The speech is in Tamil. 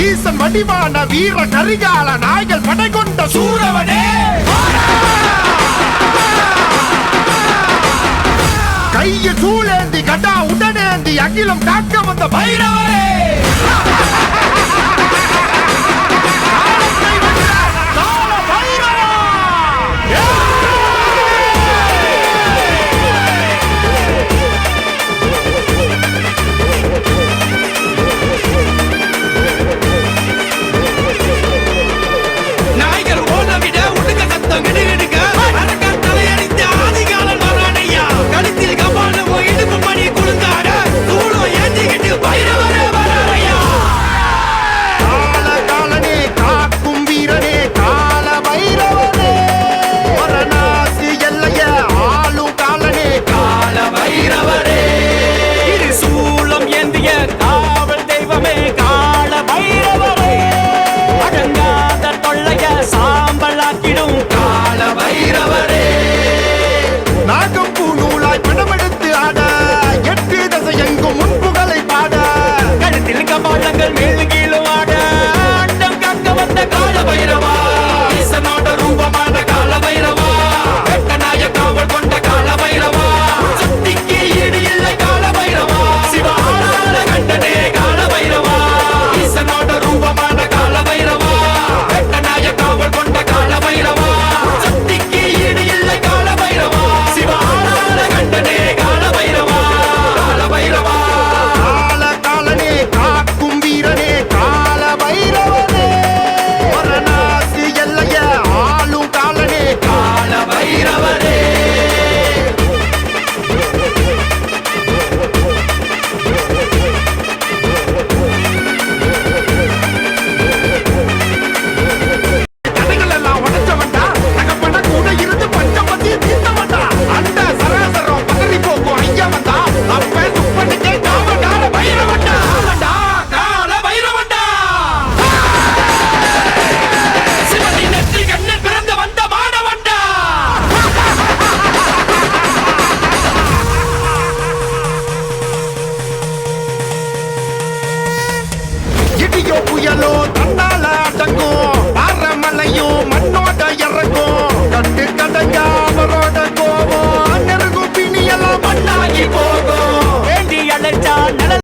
ஈச மடிவான வீர கரிகால நாய்கள் படை கொண்ட சூரவனே! கையை சூழேந்தி கடா உடனேந்தி அகிலம் காக்க வந்த பைரவரே! del miedo. ఉయ్యలో తండాల అడ్డంకు